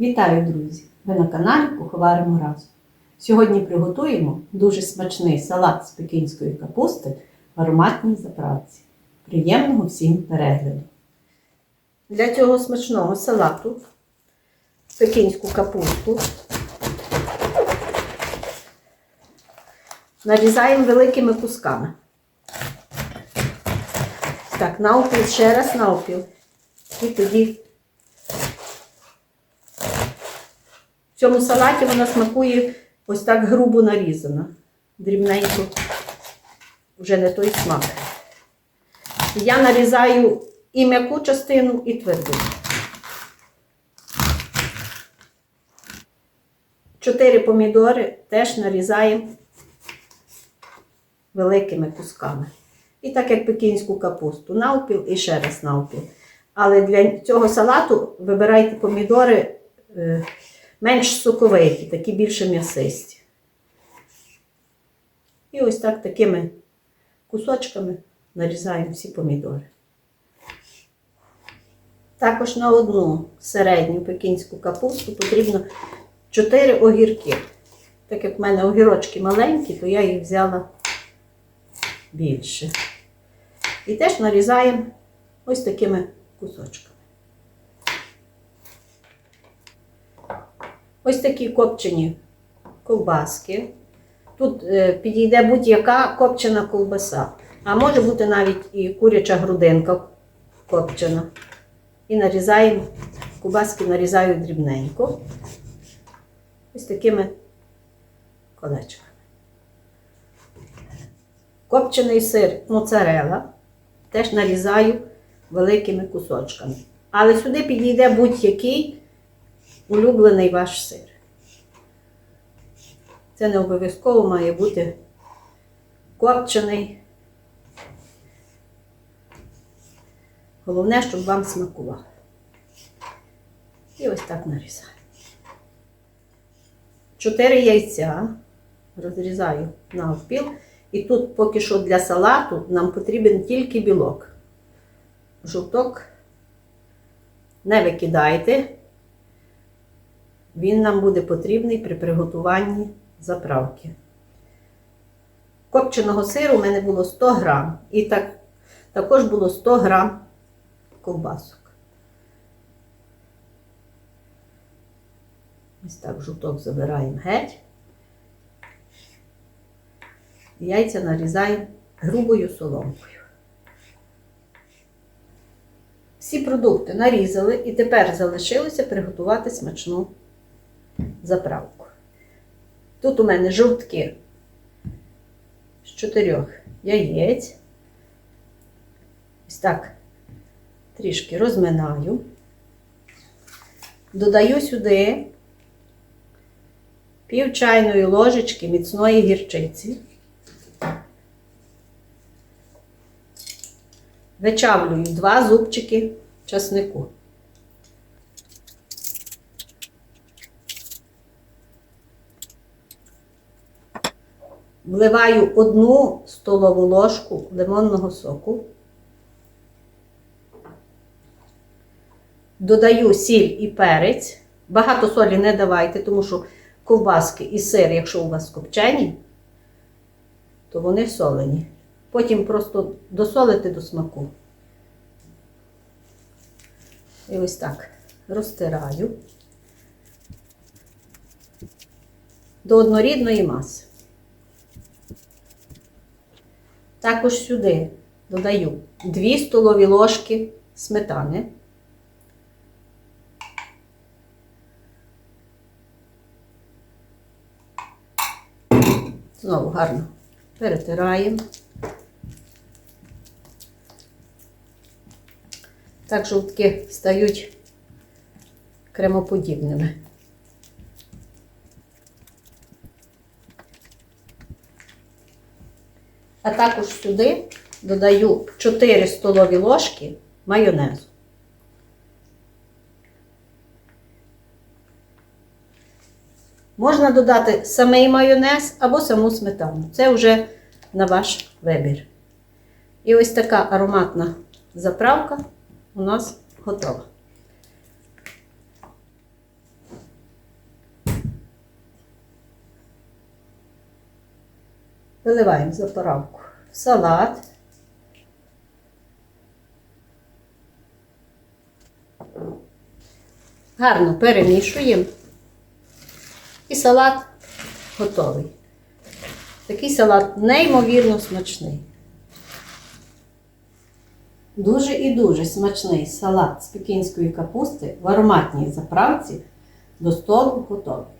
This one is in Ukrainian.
Вітаю, друзі! Ви на каналі Куховаримо разом. Сьогодні приготуємо дуже смачний салат з пекінської капусти в ароматній заправці. Приємного всім перегляду! Для цього смачного салату пекінську капусту нарізаємо великими кусками. Так, навпіл, ще раз навпіл. І тоді В цьому салаті вона смакує ось так грубо нарізана. Дрібненько вже не той смак. Я нарізаю і м'яку частину, і тверду. Чотири помідори теж нарізаємо великими кусками. І так як пекінську капусту, навпіл і ще раз навпіл. Але для цього салату вибирайте помідори. Менш соковиті, такі більше м'ясисті. І ось так такими кусочками нарізаємо всі помідори. Також на одну середню пекінську капусту потрібно 4 огірки. Так як в мене огірочки маленькі, то я їх взяла більше. І теж нарізаємо ось такими кусочками. Ось такі копчені ковбаски. Тут е, підійде будь-яка копчена ковбаса. А може бути навіть і куряча грудинка копчена. І нарізаємо, ковбаски нарізаю дрібненько. Ось такими колечками. Копчений сир моцарела теж нарізаю великими кусочками. Але сюди підійде будь-який улюблений ваш сир. Це не обов'язково має бути копчений. Головне, щоб вам смакував. І ось так нарізаю. Чотири яйця розрізаю навпіл. І тут поки що для салату нам потрібен тільки білок. Жовток не викидайте. Він нам буде потрібний при приготуванні заправки. Копченого сиру у мене було 100 грам. І так, також було 100 грам ковбасок. Ось так жовток забираємо геть. Яйця нарізаємо грубою соломкою. Всі продукти нарізали і тепер залишилося приготувати смачну заправку. Тут у мене жовтки з чотирьох яєць. Ось так трішки розминаю. Додаю сюди пів чайної ложечки міцної гірчиці. Вичавлюю два зубчики часнику. Вливаю одну столову ложку лимонного соку. Додаю сіль і перець. Багато солі не давайте, тому що ковбаски і сир, якщо у вас копчені, то вони солені. Потім просто досолите до смаку. І ось так розтираю до однорідної маси. Також сюди додаю 2 столові ложки сметани. Знову гарно перетираємо. Так жовтки стають кремоподібними. А також сюди додаю 4 столові ложки майонезу. Можна додати самий майонез або саму сметану. Це вже на ваш вибір. І ось така ароматна заправка у нас готова. Виливаємо заправку в салат. Гарно перемішуємо. І салат готовий. Такий салат неймовірно смачний. Дуже і дуже смачний салат з пекінської капусти в ароматній заправці до столу готовий.